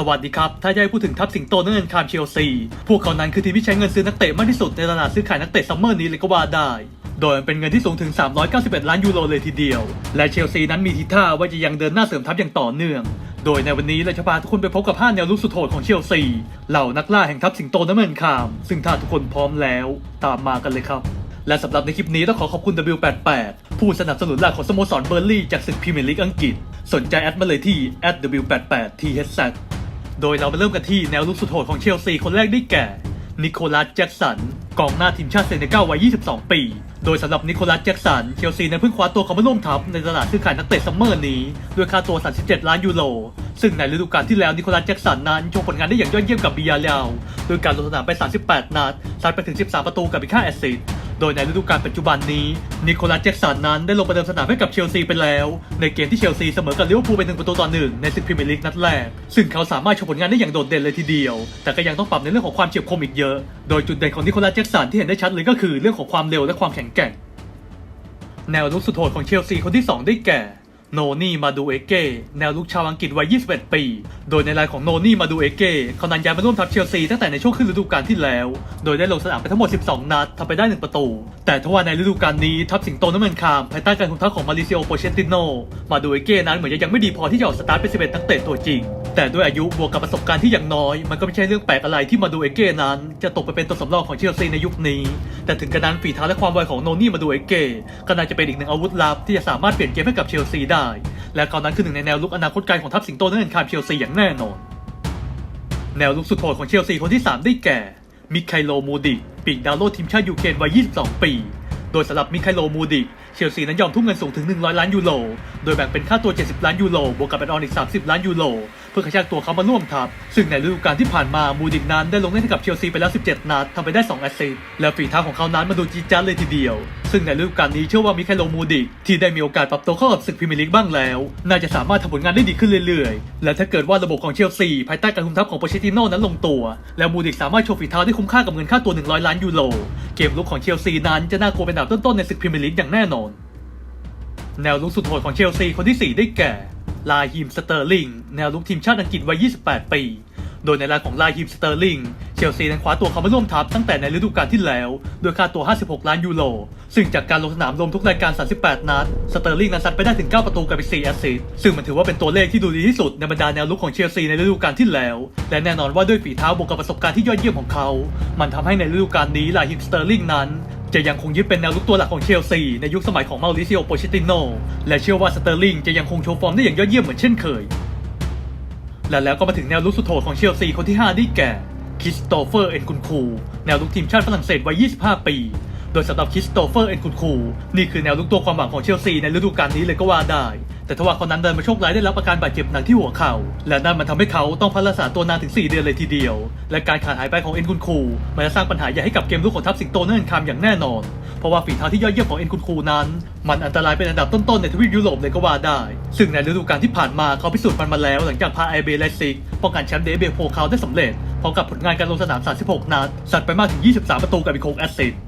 สวัสดีครับถ้าจะให้พูดถึงทัพสิงโตนักเงินคามเชลซี พวกเขานั้นคือทีมที่ใช้เงินซื้อนักเตะมากที่สุดในตลาดซื้อขายนักเตะซัมเมอร์นี้เลยก็ว่าได้ โดยมันเป็นเงินที่สูงถึง 391 ล้านยูโรเลยทีเดียว และเชลซีนั้นมีทีท่าว่าจะยังเดินหน้าเสริมทัพอย่างต่อเนื่อง โดยในวันนี้เราจะพาทุกคนไปพบกับ 5 แนวลุกสุดโหดของเชลซี เหล่านักล่าแห่งทัพสิงโตน้ำเงินคาม ซึ่งถ้าทุกคนพร้อมแล้ว ตามมากันเลยครับ และสำหรับในคลิปนี้ต้องขอขอบคุณ W88 ผู้สนับสนุนหลักของสโมสรเบอร์ลี่จากศึกพรีเมียร์ลีกอังกฤษ สนใจแอดมาเลยที่ @w88thz โดยเรามาเริ่มกันที่แนวลุกสุดโหดของเชลซีคนแรกได้แก่ นิโคลัสแจ็กสัน กองหน้าทีมชาติเซเนกัลวัย 22 ปี โดยสำหรับนิโคลัสแจ็กสัน เชลซีนั้นเพิ่งคว้าตัวเขามาร่วมทัพในตลาดซื้อขายนักเตะซัมเมอร์นี้ด้วยค่าตัว 37 ล้านยูโร ซึ่งในฤดูกาลที่แล้วนิโคลัสแจ็กสันนั้นโชว์ผลงานได้อย่างยอดเยี่ยมกับบิยาเลวโดยการลงสนามไป 38 นัดซัดไปถึง 13 ประตูกับอีก5แอสซิสต์ โดยในฤดูกาลปัจจุบันนี้นิโคลัสแจ็กสันนั้นได้ลงประเดิมสนามให้กับเชลซีไปแล้ว ในเกมที่เชลซีเสมอกับลิเวอร์พูลไปหนึ่งประตูต่อหนึ่งในศึกพรีเมียร์ลีกนัดแรก ซึ่งเขาสามารถโชว์ผลงานได้อย่างโดดเด่นเลยทีเดียว แต่ก็ยังต้องปรับในเรื่องของความเฉียบคมอีกเยอะ โดยจุดเด่นของนิโคลัสแจ็กสันที่เห็นได้ชัดเลยก็คือเรื่องของความเร็วและความแข็งแกร่ง แนวรุกสุดโหดของเชลซีคนที่ 2 ได้แก่ โนนี่มาดูเอเก้แนวลุกชาวอังกฤษวัย 21 ปี โดยในรายของโนนี่มาดูเอเก้เขานั้นย้ายมาร่วมทัพเชลซีตั้งแต่ในช่วงครึ่งฤดูกาลที่แล้ว โดยได้ลงสนามไปทั้งหมด 12 นัดทำไปได้ 1 ประตู แต่ทว่าในฤดูกาลนี้ทัพสิงโตน้ำเงินคามภายใต้การคุมทัพของมาริเซโอโปเชตติโนมาดูเอเก้นั้นเหมือนจะยังไม่ดีพอที่จะออกสตาร์ทเป็น11นักเตะตัวจริง แต่ด้วยอายุบวกกับประสบการณ์ที่อย่างน้อย มันก็ไม่ใช่เรื่องแปลกอะไรที่มาดูเอเก้นั้น จะตกไปเป็นตัวสำรองของเชลซีในยุคนี้ แต่ถึงกระนั้นฝีเท้าและความไวของโนนี่มาดูเอเก้ก็น่าจะเป็นอีกหนึ่งอาวุธลับที่จะสามารถเปลี่ยนเกมให้กับเชลซีได้และเขานั้นคือหนึ่งในแนวลุกอนาคตไกลของทัพสิงโตนักเงินคาเชลซีอย่างแน่นอน แนวลุกสุดโหดของเชลซีคนที่ 3 ได้แก่ มิคไคโลมูดิกปีกดาวโลดทีมชาติยูเครนวัย 22 ปี โดยสำหรับมิคไคโลมูดิกเชลซีนั้นยอมทุ่มเงินสูงถึง 100 ล้านยูโร โดยแบ่งเป็นค่าตัว 70 ล้านยูโร บวกกับแอดออนอีก 30 ล้านยูโร พื่อกระชากตัวเขามาร่วมทัพซึ่งในฤดูกาลที่ผ่านมามูดิกนั้นได้ลงเล่นให้กับเชลซีไปแล้ว 17 นัดทำไปได้ 2 แอสซิสต์และฝีเท้าของเขานั้นมาดูจีจัดเลยทีเดียว ซึ่งในฤดูกาลนี้เชื่อว่ามิคไคโลมูดิกที่ได้มีโอกาสปรับตัวเข้ากับศึกพรีเมียร์ลีกบ้างแล้ว น่าจะสามารถทำผลงานได้ดีขึ้นเรื่อยๆ และถ้าเกิดว่าระบบของเชลซีภายใต้การคุมทัพของโปเชติโน่นั้นลงตัว แล้วมูดิกสามารถโชว์ฝีเท้าได้คุ้มค่ากับเงินค่าตัว 100 ล้านยูโรเกมลุกของเชลซีนั้นจะน่ากลัวเป็นอันดับต้นๆในศึกพรีเมียร์ลีกอย่างแน่นอน แนวลุกสุดโหดของเชลซีคนที่ 4 ได้แก่ ลาฮิมสเตอร์ลิงแนวลุกทีมชาติอังกฤษวัย 28 ปี โดยในรายของลาฮิมสเตอร์ลิงเชลซีนั้นคว้าตัวเขามาร่วมทัพตั้งแต่ในฤดูกาลที่แล้วด้วยค่าตัว 56 ล้านยูโร ซึ่งจากการลงสนามรวมทุกรายการ 38 นัด สเตอร์ลิงนั้นซัดไปได้ถึง 9 ประตูกับอีก4แอสซิสต์ซึ่งมันถือว่าเป็นตัวเลขที่ดูดีที่สุดในบรรดาแนวลุกของเชลซีในฤดูกาลที่แล้ว และแน่นอนว่าด้วยฝีเท้าบวกกับประสบการณ์ที่ยอดเยี่ยมของเขา มันทำให้ในฤดูกาลนี้ลาฮิมสเตอร์ลิงนั้น จะยังคงยึดเป็นแนวลุกตัวหลักของเชลซีในยุคสมัยของมาริซิโอโปเชติโนและเชื่อว่าสเตอร์ลิงจะยังคงโชว์ฟอร์มได้อย่างยอดเยี่ยมเหมือนเช่นเคย และแล้วก็มาถึงแนวลุกสุดโหดของเชลซีคนที่ 5 ได้แก่คริสโตเฟอร์เอ็นคุนคู แนวลุกทีมชาติฝรั่งเศสวัย 25 ปี โดยสำหรับคริสโตเฟอร์เอ็นคุนคู นี่คือแนวลุกตัวความหวังของเชลซีในฤดูกาลนี้เลยก็ว่าได้ แต่ทว่าเขานั้นเดินมาโชคร้ายได้รับอาการบาดเจ็บหนักที่หัวเข่า และนั่นมันทำให้เขาต้องพักรักษาตัวนานถึง 4 เดือนเลยทีเดียว และการขาดหายไปของเอ็นคุนคูมันจะสร้างปัญหาใหญ่ให้กับเกมลุกของทัพสิงโตเนินคามอย่างแน่นอน เพราะว่าฝีเท้าที่ยอดเยี่ยมของเอ็นคุนคูนั้น มันอันตรายเป็นอันดับต้นๆในทวีปยุโรปเลยก็ว่าได้ ซึ่งในฤดูกาลที่ผ่านมาเขาพิสูจน์มันมาแล้ว หลังจากพาไอเบเลซิกป้องกันแชมป์เดเบโพเขาได้สำเร็จพร้อมกับผลงานการลงสนาม 36 นัดสัดไปมากถึง 23 ประตูกับอีก6แอสซิสต์